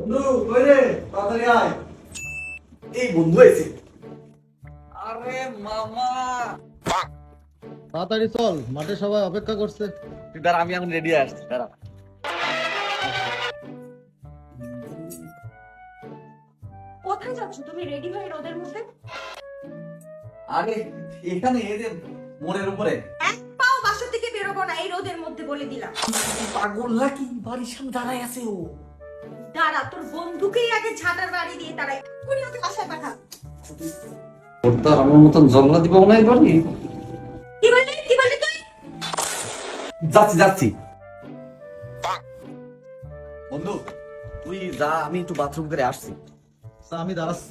বন্ধু কই রে তাড়াতাড়ি আয়। এই বন্ধু এসে আরে মামা। তাড়াতাড়ি চল মাঠে সবাই অপেক্ষা করছে। তুই দাঁড়া আমি এখন রেডি আসছি দাঁড়া। কোথায় যাচ্ছ তুমি রেডি হয়ে রোদের মধ্যে? আরে এখানে এই যে মোড়ের উপরে। এক পাও বাসা থেকে বেরোবো না এই রোদের মধ্যে বলে দিলাম। পাগল নাকি? বাড়ির সামনে দাঁড়ায় আছে ও। দাঁড়া তোর বন্ধুকেই আগে ঝাঁটার বাড়ি দিয়ে তারা এক্ষুনি ওকে বাসায় পাঠা। ওটা আমার মতন জল্লা দিব না এবারই কি বললি? কি বললি তুই? যাচ্ছি যাচ্ছি। বন্ধু তুই যা আমি একটু বাথরুম করে আসছি। আমি দাঁড়াচ্ছি।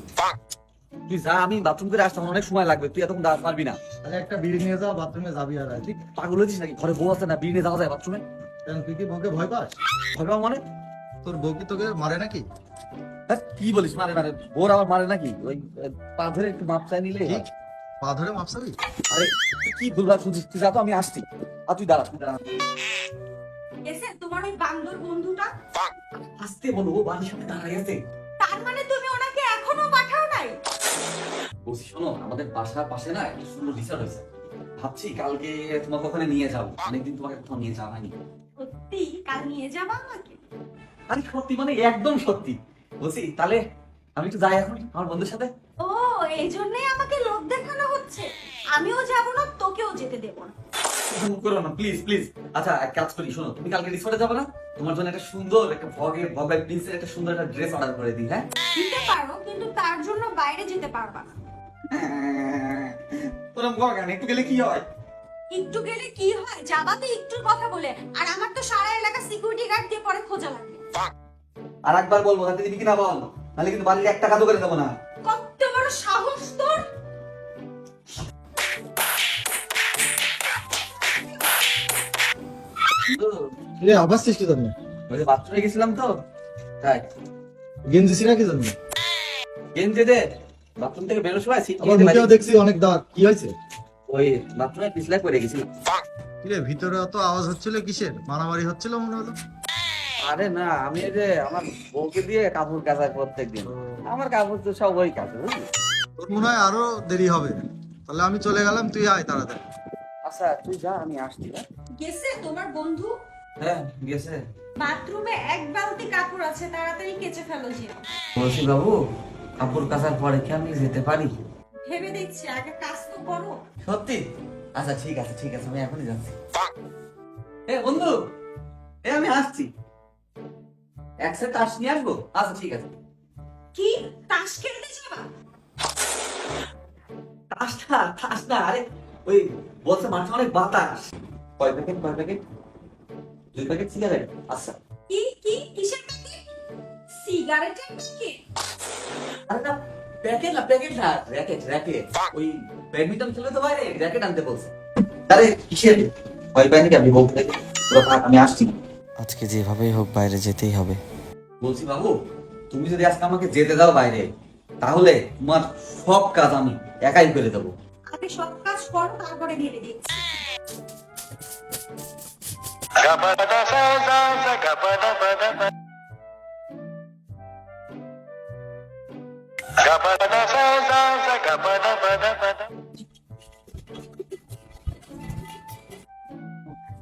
তুই যা আমি বাথরুম করে আসতে আমার অনেক সময় লাগবে তুই এতক্ষণ দাঁড়াতে পারবি না। তাহলে একটা বিড়ি নিয়ে যা বাথরুমে যাবি আর। তুই পাগল হয়েছিস নাকি? ঘরে বউ আছে না বিড়ি নিয়ে যাওয়া যায় বাথরুমে কেন তুই কি বউকে ভয় পাস? ভয় ভগবান মানে? তোর বউ কি তোকে মারে নাকি? হ্যাঁ, কি বলিস? মারে মারে। বোর আবার মারে নাকি? ওই পা ধরে একটু মাপ চাই নিলে পা ধরে আরে কি শুনছিস তুই যা তো আমি আসছি। আর তুই দাঁড়া তুই দাঁড়া। এসে তোমার ওই বান্দর বন্ধুটা? আসতে বলো ও বাড়ির সামনে দাঁড়ায় আছে। তার মানে তুমি ওনাকে এখনও পাঠাও নাই? বলছি শোনো আমাদের বাসার পাশে না একটা সুন্দর রিসর্ট হয়েছে। ভাবছি কালকে তোমাকে ওখানে নিয়ে যাব। অনেকদিন তোমাকে কোথাও নিয়ে যাওয়া হয়নি। সত্যি? কাল নিয়ে যাবা আমাকে? আরে সত্যি মানে একদম সত্যি। বলছি তাহলে আমি একটু যাই এখন আমার বন্ধুর সাথে? ও এই জন্যই আমাকে লোভ দেখানো হচ্ছে। আমিও যাব না তোকেও যেতে দেবো না। করো না প্লিজ প্লিজ আচ্ছা এক কাজ করি শোনো তুমি কালকে রিসর্টে যাবে না? তোমার জন্য একটা সুন্দর একটা ভগে ভগাই প্রিন্সের একটা সুন্দর একটা ড্রেস অর্ডার করে দিই হ্যাঁ? দিতে পারো কিন্তু তার জন্য বাইরে যেতে পারবা না। কর কেন একটু গেলে কি হয়? একটু গেলে কি হয়? যাবাতে একটুর কথা বলে। আর আমার তো সারা এলাকা সিকিউরিটি গার্ড দিয়ে পরে খোঁজা লাগবে। আর একবার বলব যাতে দিবি কিনা বল? নাহলে কিন্তু বাড়ির একটা কাজও করে দেবো না। কত বড় সাহস তোর! রে আবার সৃষ্টি জন্য ওই বাথরুমে গেছিলাম তো তাই। গেঞ্জি কি জন্য গেঞ্জে দে। বাথরুম থেকে বেরোর সময় সিট আমার মুখেও দেখছি অনেক দাঁত কি হয়েছে? ওই বাথরুমে পিছলাই পড়ে গেছিলাম। কিরে ভিতরে অত আওয়াজ হচ্ছিল কিসের? মারামারি হচ্ছিল মনে হলো। আরে না আমি যে আমার বউকে দিয়ে কাপড় কাচাই প্রত্যেক দিন আমার কাপড় তো সব ওই তোর মনে হয় আরও দেরি হবে? তাহলে আমি চলে গেলাম তুই আয় তাড়াতাড়ি। আচ্ছা তুই যা আমি আসছি হ্যাঁ? গেছে তোমার বন্ধু? হ্যাঁ গেছে। বাথরুমে এক বালতি কাপড় আছে তাড়াতাড়ি কেচে ফেলো যে। বলছি বাবু কাপড় কাচার পরে কি আমি যেতে পারি? ভেবে দেখছি আগে কাজ তো করো। সত্যি? আচ্ছা ঠিক আছে ঠিক আছে আমি এখনই যাচ্ছি। এ বন্ধু! এ আমি আসছি। এক সেট তাস নিয়ে আসব? আচ্ছা ঠিক আছে। কি? তাস খেলতে যাবা? তাস না তাস না আরে ওই বলছে মাঠে অনেক বাতাস। কয় প্যাকেট কয় প্যাকেট দুই প্যাকেট সিগারেট আচ্ছা। কি কি? কিসের প্যাকেট সিগারেটের প্যাকেট আরে না প্যাকেট না প্যাকেট না র্যাকেট র্যাকেট ওই ব্যাডমিন্টন খেলে তো বাইরে র্যাকেট আনতে বলছে। আরে কিসের? ভয় পাই নাকি আপনি বলতে আমি আসছি। আজকে যেভাবেই হোক বাইরে যেতেই হবে। বলছি বাবু তুমি যদি আজকে আমাকে যেতে দাও বাইরে তাহলে তোমার সব কাজ আমি একাই করে দেবো। আগে সব কাজ করো তারপরে ভেবে দেখছি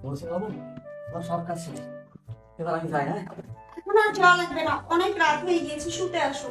বলছি বাবু তোমার সব কাজ শেষ। যাই হ্যাঁ? এখন আর যাওয়া লাগবে না। অনেক রাত হয়ে গিয়েছে শুতে আসো।